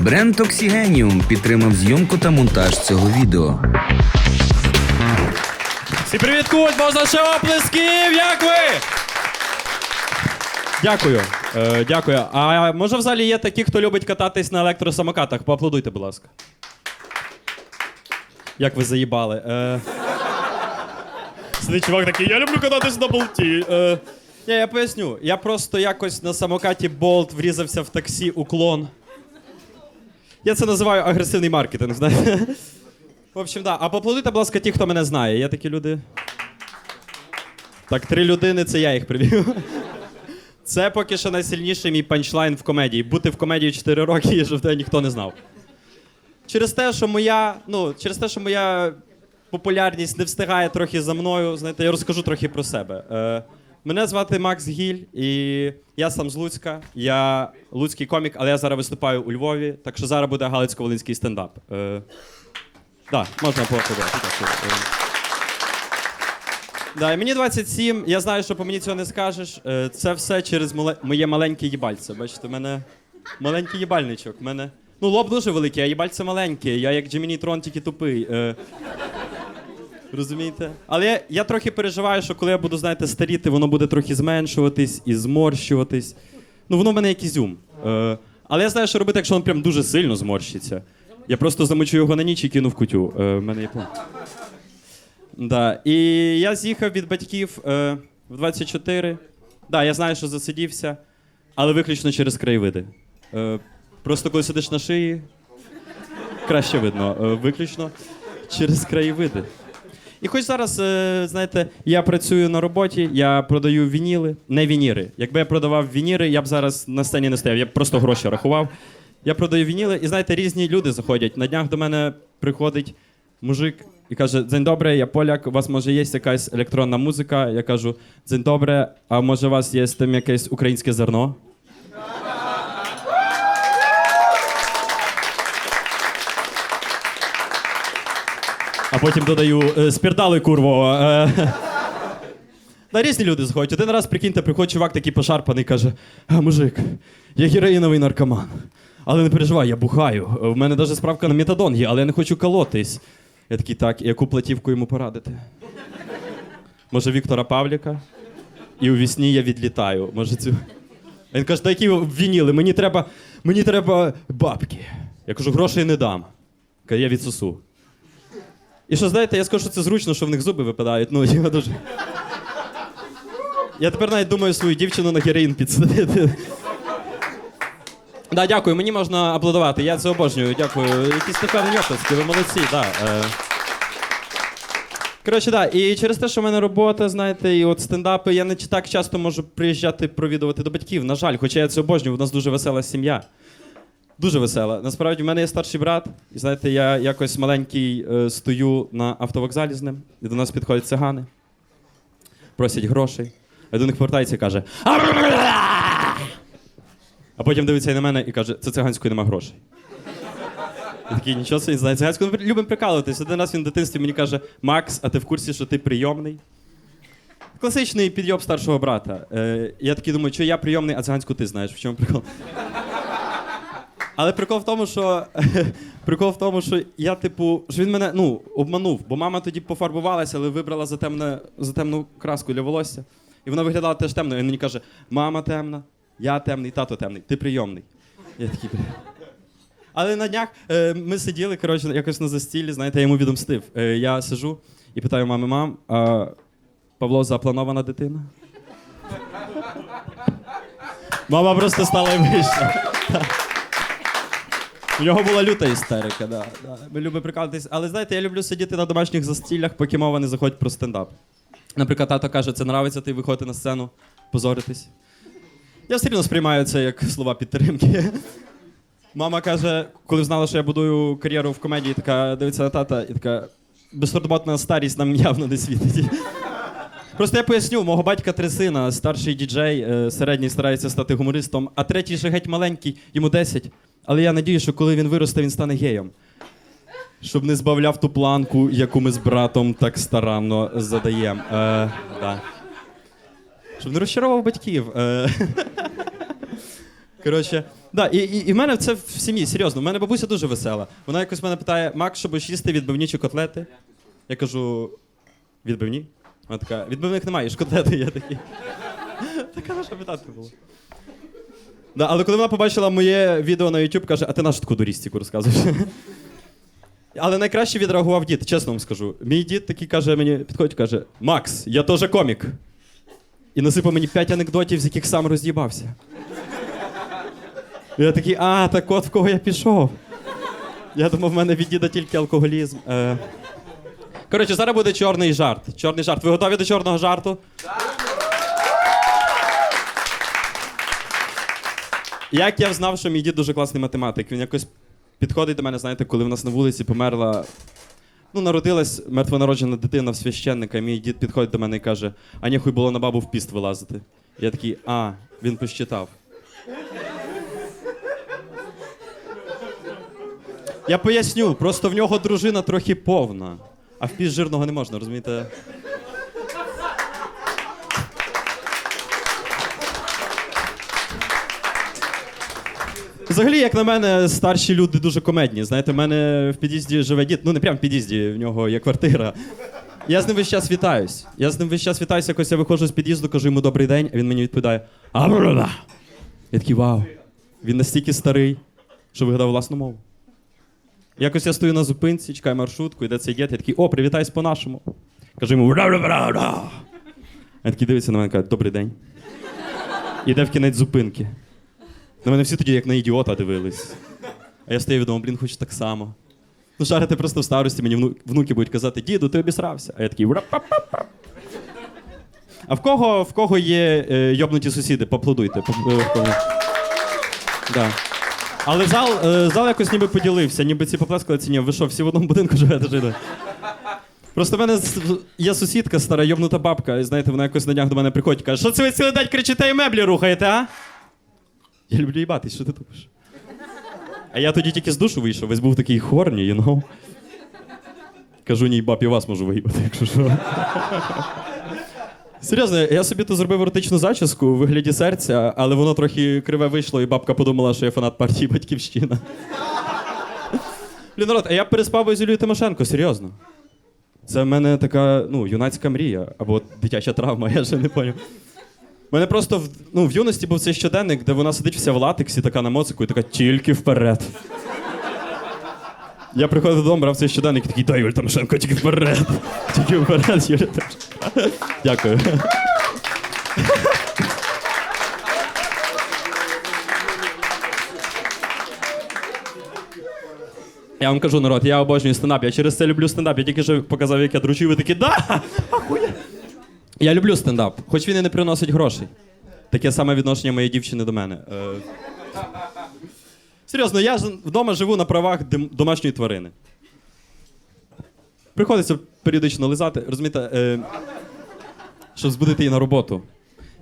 Бренд Оксігеніум підтримав зйомку та монтаж цього відео. Всі привіт, куть! Можна ще оплесків! Як ви? Дякую. Е, дякую. А може в залі є такі, хто любить кататись на електросамокатах? Поаплодуйте, будь ласка. Як ви заїбали. Е... Сидить чувак такий, я люблю кататись на болті. Е... Ні, я поясню. Я просто якось на самокаті болт врізався в таксі уклон. Я це називаю агресивний маркетинг, знаєте. В общем, да. А поаплодуйте, будь ласка, ті, хто мене знає. Є такі люди. Так, три людини це я їх привів. Це поки що найсильніший мій панчлайн в комедії. Бути в комедії 4 роки, і тебе ніхто не знав. Через те, що моя, ну, через те, що моя популярність не встигає трохи за мною, знаєте, я розкажу трохи про себе. Е, мене звати Макс Гіль, і я сам з Луцька. Я луцький комік, але я зараз виступаю у Львові, так що зараз буде Галицько-Волинський стендап. Е, так, можна поаплодувати. Е, Да, мені 27, я знаю, що по мені цього не скажеш. Е, Це все через моє маленьке їбальце. Бачите, в мене маленький їбальничок. Мене... Ну, лоб дуже великий, а їбальце маленьке. Я як Джиміні Трон, тільки тупий. Е, Розумієте? Але я, я трохи переживаю, що коли я буду, знаєте, старіти, воно буде трохи зменшуватись і зморщуватись. Ну, воно в мене як ізюм. Е, але я знаю, що робити, якщо він прям дуже сильно зморщиться. Я просто замочу його на ніч і кину в кутю. Е, в мене є план. Да. І я з'їхав від батьків е, в 24. Да, я знаю, що засидівся, але виключно через краєвиди. Е, просто коли сидиш на шиї, краще видно. Е, виключно через краєвиди. І хоч зараз, е, знаєте, я працюю на роботі, я продаю вініли, не вініри. Якби я продавав вініри, я б зараз на сцені не стояв, я б просто гроші рахував. Я продаю вініли, і знаєте, різні люди заходять. На днях до мене приходить мужик і каже: День добре, я поляк, у вас може є якась електронна музика. Я кажу, День добре, а може у вас є там якесь українське зерно? А потім додаю «Е, спірдали курво. е». Різні люди заходять. Один раз, прикиньте, приходить чувак такий пошарпаний, каже: а, мужик, я героїновий наркоман. Але не переживай, я бухаю. В мене навіть справка на метадон є, але я не хочу колотись. Я такий, так, яку платівку йому порадити? Може, Віктора Павліка? І у вісні я відлітаю. Може, цю. Він каже, та які вініли, мені треба, мені треба бабки. Я кажу, грошей не дам. Каже, я відсосу. І що знаєте, я скажу, що це зручно, що в них зуби випадають. Ну, я дуже. Я тепер навіть думаю свою дівчину на героїн підсадити. Да, дякую, мені можна аплодувати. Я це обожнюю. Дякую. Якісь непевні оплески, ви молодці, да. Е. Коротше, да, і через те, що в мене робота, знаєте, і от стендапи, я не так часто можу приїжджати провідувати до батьків. На жаль, хоча я це обожнюю, у нас дуже весела сім'я. Дуже весела. Насправді, в мене є старший брат, і знаєте, я якось маленький е, стою на автовокзалі з ним, і до нас підходять цигани, просять грошей. А до них повертається і каже: а потім дивиться і на мене і каже, це циганської нема грошей. Я такий, нічого собі, не знаю, циганською ми любимо прикалуватись. Один раз він в дитинстві мені каже: Макс, а ти в курсі, що ти прийомний? Класичний підйоб старшого брата. Е, я такий думаю, що я прийомний, а циганську ти знаєш, в чому прикол? Але прикол в тому, що прикол в тому, що я, типу, що він мене ну, обманув, бо мама тоді пофарбувалася, але вибрала за, темне, за темну краску для волосся. І вона виглядала теж темно. І він мені каже: мама темна, я темний, тато темний, ти прийомний. Я такий. Але на днях е, ми сиділи, коротше, якось на застіллі, знаєте, я йому відомстив. Е, я сижу і питаю мами, мам, а Павло запланована дитина? Мама просто стала вийшла. У нього була люта істерика, да, да. Ми любимо прикалуватись. Але знаєте, я люблю сидіти на домашніх застіллях, поки мова не заходить про стендап. Наприклад, тато каже, це нравиться, ти виходити на сцену, позоритись. Я все рівно сприймаю це як слова підтримки. Мама каже, коли знала, що я будую кар'єру в комедії, така дивиться на тата і така безтурботна старість нам явно не світить. Просто я поясню, мого батька три сина, старший діджей, е, середній старається стати гумористом, а третій ще геть маленький, йому 10. Але я надію, що коли він виросте, він стане геєм. Щоб не збавляв ту планку, яку ми з братом так старанно задаємо. Е, да. Щоб не розчаровував батьків. Е. Коротше, да, і, і, і в мене це в сім'ї, серйозно. В мене бабуся дуже весела. Вона якось мене питає: Макс, що будеш їсти відбивні чи котлети? Я кажу: відбивні? Вона така, відбивних немає, їж котлети. Я такий. Така наша питати було. Да, але коли вона побачила моє відео на YouTube, каже, а ти нашу таку дурістіку розказуєш. Але найкраще відреагував дід, чесно вам скажу. Мій дід такий каже, мені підходить, каже: Макс, я теж комік. І насипав мені п'ять анекдотів, з яких сам роз'їбався. Я такий, а, так от в кого я пішов. Я думав, в мене від діда тільки алкоголізм. Е... Коротше, зараз буде чорний жарт. Чорний жарт. Ви готові до чорного жарту? Як я знав, що мій дід дуже класний математик. Він якось підходить до мене, знаєте, коли в нас на вулиці померла. Ну, народилась мертвонароджена дитина в священника, мій дід підходить до мене і каже: а ніхуй було на бабу в піст вилазити. Я такий, а, він посчитав. Я поясню, просто в нього дружина трохи повна, а в піст жирного не можна, розумієте? Взагалі, як на мене, старші люди дуже комедні. Знаєте, в мене в під'їзді живе дід, ну не прямо в під'їзді, в нього є квартира. Я з ним весь час вітаюсь. Я з ним весь час вітаюся, якось я виходжу з під'їзду, кажу йому добрий день, а він мені відповідає: «Абрада». Я такий вау. Він настільки старий, що вигадав власну мову. Якось я стою на зупинці, чекаю маршрутку, йде цей дід, я такий, о, привітайся по-нашому. Кажу йому. Він такий дивиться на мене каже, добрий день. Іде в кінець зупинки. На мене всі тоді як на ідіота дивились. А я стою і думав, блін, хочу так само. Ну, шарити просто в старості, мені вну- внуки будуть казати, діду, ти обісрався. А я такий. «Ра-па-па-па». А в кого, в кого є е, йобнуті сусіди? Поаплодуйте. Поп- е. Да. Але зал, е, зал якось ніби поділився, ніби ці поплескали ці ні. Ви що, всі в одному будинку живете жили? Просто в мене є сусідка стара, йобнута бабка, і знаєте, вона якось на днях до мене приходить і каже, що це ви цілий день кричите і меблі рухаєте, а? Я люблю їбатись, що ти тупиш? А я тоді тільки з душу вийшов, весь був такий хорні, you know? Кажу, ні, баб, я вас можу виїбати, якщо що. Серйозно, я собі тут зробив еротичну зачіску у вигляді серця, але воно трохи криве вийшло, і бабка подумала, що я фанат партії Батьківщина. Блін, народ, а я переспав би з Юлією Тимошенко, серйозно. Це в мене така ну, юнацька мрія або дитяча травма, я ще не поняв. Мене просто в, ну, в юності був цей щоденник, де вона сидить вся в латексі, така на моцику, і така тільки вперед. Я приходив додому, брав цей щоденник і такий, дай Юль Тимошенко, тільки вперед. Тільки вперед, Юля Тимошенко. Дякую. Я вам кажу, народ, я обожнюю стендап. Я через це люблю стендап. Я тільки що показав, як я дручу, і ви такі, да! Ахуя! Я люблю стендап, хоч він і не приносить грошей. Таке саме відношення моєї дівчини до мене. Е... Серйозно, я вдома живу на правах домашньої тварини. Приходиться періодично лизати, розумієте, е... щоб збудити її на роботу.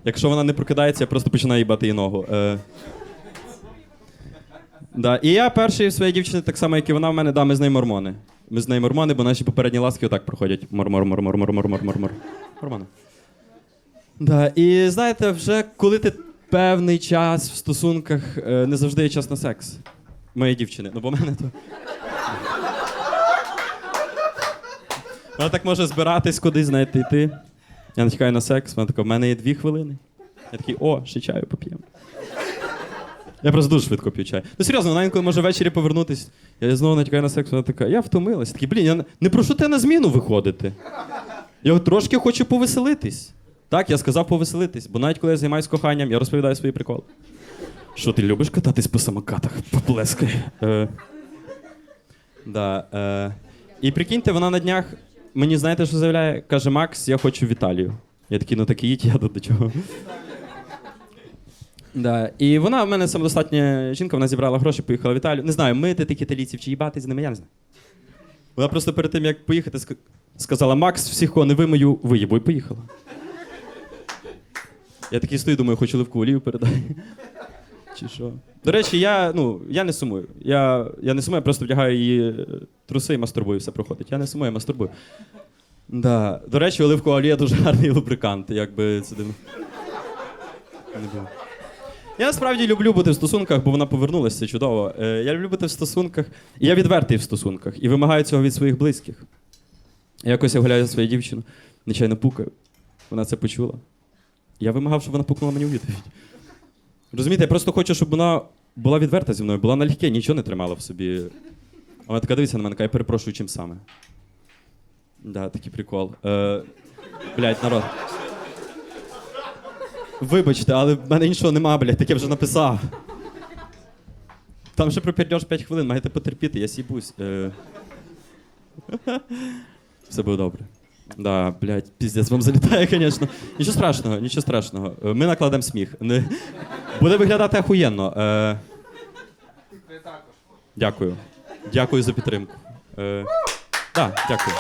Якщо вона не прокидається, я просто починаю їбати її ногу. Е... Да. І я перший в своїй дівчині, так само, як і вона в мене, да, ми з нею мормони. Ми з нею мормони, бо наші попередні ласки отак проходять. Мор-мор-мор-мор-мор-мор-мор-мор. Мормони. Да. І знаєте, вже коли ти певний час в стосунках, е, не завжди є час на секс. Моєї дівчини. Ну, бо в мене то. Вона так може збиратись кудись, знаєте, йти. Я натякаю на секс, вона така, в мене є дві хвилини. Я такий, о, ще чаю поп'ємо. Я просто дуже швидко п'ю чай. Ну серйозно, вона інколи може ввечері повернутись. Я знову натякаю на секс, вона така, я втомилась. Такий, блін, я не- прошу тебе на зміну виходити. Я трошки хочу повеселитись. Так, я сказав повеселитись, бо навіть коли я займаюся коханням, я розповідаю свої приколи. Що ти любиш кататись по самокатах? Поплескай. Е, да, е, і прикиньте, вона на днях мені знаєте, що заявляє? Каже, Макс, я хочу в Італію. Я такий, ну так і їдь, я до чого. Да. І вона в мене самодостатня жінка, вона зібрала гроші, поїхала в Італію. Не знаю, мити тих італійців чи їбати з ними, я не знаю. Вона просто перед тим, як поїхати, сказала: Макс, всіх, кого не вимию, виїбу, і поїхала. Я такий стою, думаю, хочу ливку олію передай. Чи що? До речі, я, ну, я не сумую. Я, я не сумую, я просто вдягаю її е, труси і мастурбую, все проходить. Я не сумую, я мастурбую. Да. До речі, оливкова олія дуже гарний лубрикант, якби це дивно. Не було. Я насправді люблю бути в стосунках, бо вона повернулася, чудово. Е, я люблю бути в стосунках, і я відвертий в стосунках, і вимагаю цього від своїх близьких. Якось я гуляю зі своєю дівчиною, нечайно пукаю. Вона це почула. Я вимагав, щоб вона пукнула мені у відповідь. Розумієте, я просто хочу, щоб вона була відверта зі мною, була налегке, нічого не тримала в собі. Вона така дивиться на мене, я перепрошую, чим саме. Да, такий прикол. Е, блядь, народ. Вибачте, але в мене іншого нема, блядь, таке вже написав. Там ще пропірнеш 5 хвилин, маєте потерпіти, я сібусь. Е... Все буде добре. Да, блядь, піздець, вам залітає, звісно. Нічого страшного, нічого страшного. Ми накладемо сміх. Буде виглядати охуєнно. Е... Дякую. Дякую за підтримку. Е... Да, дякую.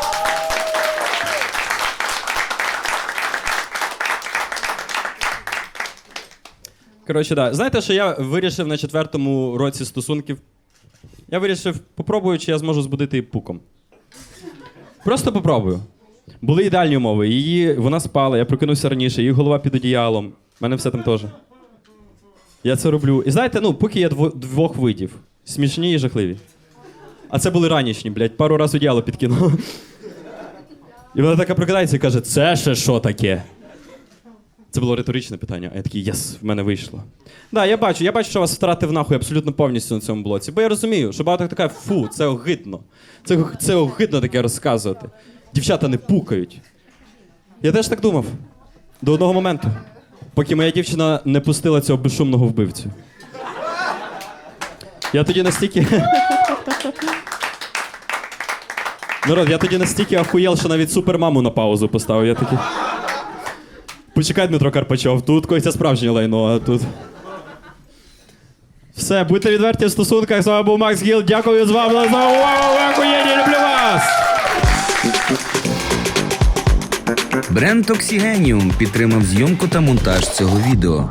Коротше, да. Знаєте, що я вирішив на четвертому році стосунків. Я вирішив, попробую, чи я зможу збудити пуком. Просто попробую. Були ідеальні умови. Її, вона спала, я прокинувся раніше, її голова під одіялом. У мене все там теж. Я це роблю. І знаєте, ну, поки є дво- двох видів: смішні і жахливі. А це були ранішні, блядь, пару разів одіяло підкинуло. І вона така прокидається і каже: це ще що таке? Це було риторичне питання, а я такий, єс, в мене вийшло. Да, я бачу, я бачу, що вас втратив нахуй абсолютно повністю на цьому блоці. Бо я розумію, що багато каже, фу, це огидно. Це, це огидно таке розказувати. Дівчата не пукають. Я теж так думав. До одного моменту, поки моя дівчина не пустила цього безшумного вбивцю. Я тоді настільки. Народ, я тоді настільки ахуєл, що навіть супермаму на паузу поставив. Я такий. Почекай, Дмитро Карпачов, тут когось справжнє лайно, а тут. Все, будьте відверті в стосунках. З вами був Макс Гіл. Дякую з вами за увагу. Охуєнні, люблю вас! Бренд Оксігеніум підтримав зйомку та монтаж цього відео.